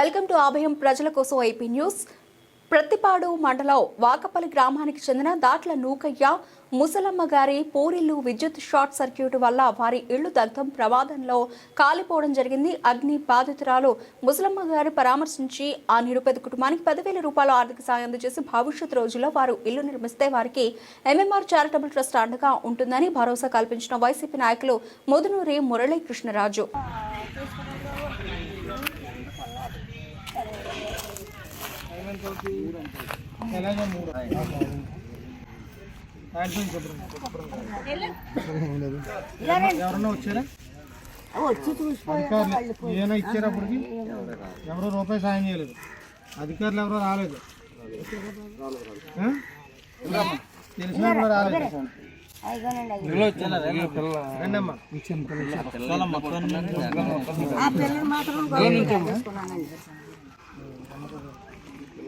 Welcome to అభయం ప్రజల కోసం IP news. Prathipadu మండలం వాకపల్లి గ్రామానికి చెందిన దాట్ల నూకయ్య ముసలమ్మ గారి పూరిల్లు విద్యుత్ షార్ట్ సర్క్యూట్ వల్ల వారి ఇళ్ళు దగ్ధం ప్రమాదంలో కాలిపోవడం జరిగింది. అగ్ని బాధితురాలు ముసలమ్మ గారి పరామర్శించి ఆ నిరుపేద కుటుంబానికి పదివేల రూపాయల ఆర్థిక సాయం అందజేసి భవిష్యత్ రోజుల్లో వారు ఇల్లు నిర్మిస్తే వారికి ఎంఎంఆర్ చారిటబుల్ ట్రస్ట్ అండగా ఉంటుందని భరోసా కల్పించిన వైసీపీ నాయకులు ముదునూరి మురళీకృష్ణరాజు. ఎవరన్నా వచ్చారా? అధికారులు ఏమైనా ఇచ్చేటప్పటికి ఎవరో రూపాయి సాయం చేయలేదు. అధికారులు ఎవరో రాలేదు? తెలిసినా కూడా రాలేదు.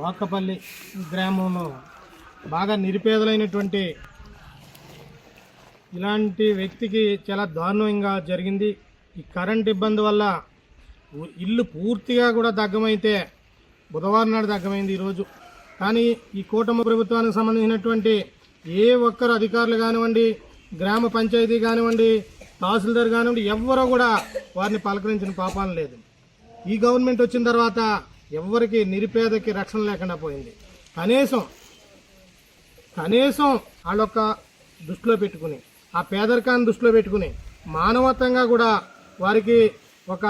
వాకపల్లి గ్రామంలో బాగా నిరుపేదలైనటువంటి ఇలాంటి వ్యక్తికి చాలా దారుణంగా జరిగింది. ఈ కరెంట్ ఇబ్బంది వల్ల ఇల్లు పూర్తిగా కూడా దగ్గమైతే బుధవారం నాడు దగ్గమైంది ఈరోజు. కానీ ఈ కూటమి ప్రభుత్వానికి సంబంధించినటువంటి ఏ ఒక్కరు అధికారులు కానివ్వండి గ్రామ పంచాయతీ కానివ్వండి తహసీల్దార్ కానివ్వండి ఎవ్వరూ కూడా వారిని పలకరించిన పాపాలు లేదు. ఈ గవర్నమెంట్ వచ్చిన తర్వాత ఎవరికి నిరుపేదకి రక్షణ లేకుండా పోయింది. కనీసం కనీసం వాళ్ళొక్క దృష్టిలో పెట్టుకుని ఆ పేదరికాన్ని దృష్టిలో పెట్టుకుని మానవత్వంగా కూడా వారికి ఒక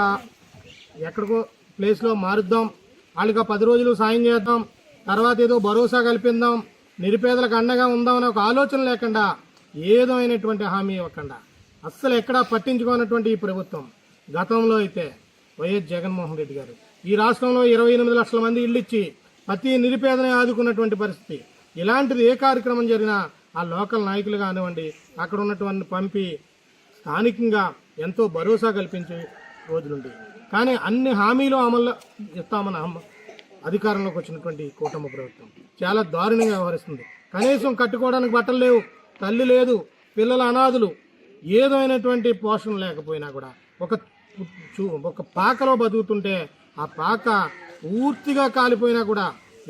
ఎక్కడికో ప్లేస్లో మారుద్దాం వాళ్ళకి ఆ పది రోజులు సాయం చేద్దాం తర్వాత ఏదో భరోసా కల్పిద్దాం నిరుపేదలకు అండగా ఉందాం అనే ఒక ఆలోచన లేకుండా ఏదో అయినటువంటి హామీ ఇవ్వకుండా అస్సలు ఎక్కడా పట్టించుకోనటువంటి ఈ ప్రభుత్వం. గతంలో అయితే వైఎస్ జగన్మోహన్ రెడ్డి గారు ఈ రాష్ట్రంలో ఇరవై ఎనిమిది లక్షల మంది ఇల్లు ఇచ్చి ప్రతి నిరుపేదనే ఆదుకున్నటువంటి పరిస్థితి. ఇలాంటిది ఏ కార్యక్రమం జరిగినా ఆ లోకల్ నాయకులు కానివ్వండి అక్కడ ఉన్నటువంటి పంపి స్థానికంగా ఎంతో భరోసా కల్పించే రోజులుండి కానీ అన్ని హామీలు అమలు ఇస్తామన్న అధికారంలోకి వచ్చినటువంటి ఈ కూటమి ప్రభుత్వం చాలా దారుణంగా వ్యవహరిస్తుంది. కనీసం కట్టుకోవడానికి బట్టలు లేవు తల్లి లేదు పిల్లల అనాథులు ఏదైనటువంటి పోషణ లేకపోయినా కూడా ఒక చూ- ఒక పాకలో బతుకుతుంటే ఆ పాక పూర్తిగా కాలిపోయినా కూడా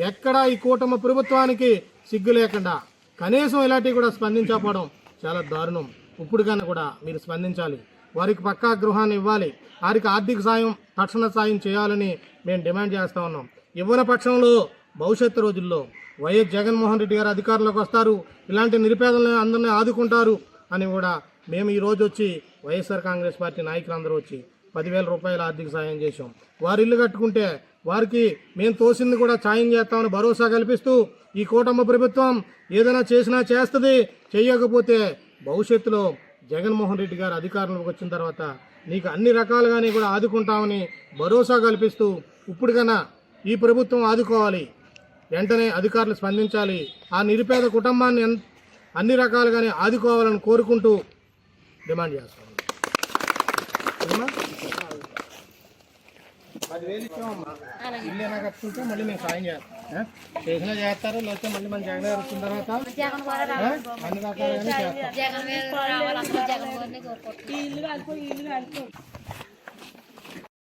ఎక్కడా ఈ కూటమి ప్రభుత్వానికి సిగ్గు లేకుండా కనీసం ఇలాంటివి కూడా స్పందించకపోవడం చాలా దారుణం. ఇప్పుడు కన్నా కూడా మీరు స్పందించాలి. వారికి పక్కా గృహాన్ని ఇవ్వాలి. వారికి ఆర్థిక సాయం తక్షణ సాయం చేయాలని మేము డిమాండ్ చేస్తూ ఉన్నాం. ఇవ్వని పక్షంలో భవిష్యత్తు రోజుల్లో వైఎస్ జగన్మోహన్ రెడ్డి గారు అధికారంలోకి వస్తారు. ఇలాంటి నిరుపేదలను అందరినీ ఆదుకుంటారు అని కూడా మేము ఈ రోజు వచ్చి వైఎస్ఆర్ కాంగ్రెస్ పార్టీ నాయకులందరూ వచ్చి పదివేల రూపాయల ఆర్థిక సాయం చేశాం. వారు ఇల్లు కట్టుకుంటే వారికి మేము తోసింది కూడా సాయం చేస్తామని భరోసా కల్పిస్తూ ఈ కూటమి ప్రభుత్వం ఏదైనా చేసినా చేస్తుంది చేయకపోతే భవిష్యత్తులో జగన్మోహన్ రెడ్డి గారు అధికారంలోకి వచ్చిన తర్వాత నీకు అన్ని రకాలుగానే కూడా ఆదుకుంటామని భరోసా కల్పిస్తూ ఇప్పటికైనా ఈ ప్రభుత్వం ఆదుకోవాలి. వెంటనే అధికారులు స్పందించాలి. ఆ నిరుపేద కుటుంబాన్ని అన్ని రకాలుగానే ఆదుకోవాలని కోరుకుంటూ డిమాండ్ చేస్తాం. పదివేలు ఇచ్చామమ్మా ఇల్లు ఏమైనా కట్టుకుంటే మళ్ళీ మేము సాయం చేస్తాం? చేసినా చేస్తారు లేకపోతే మళ్ళీ మన జగన్ గారు వచ్చిన తర్వాత? అన్ని రకాలుగానే చేస్తాం.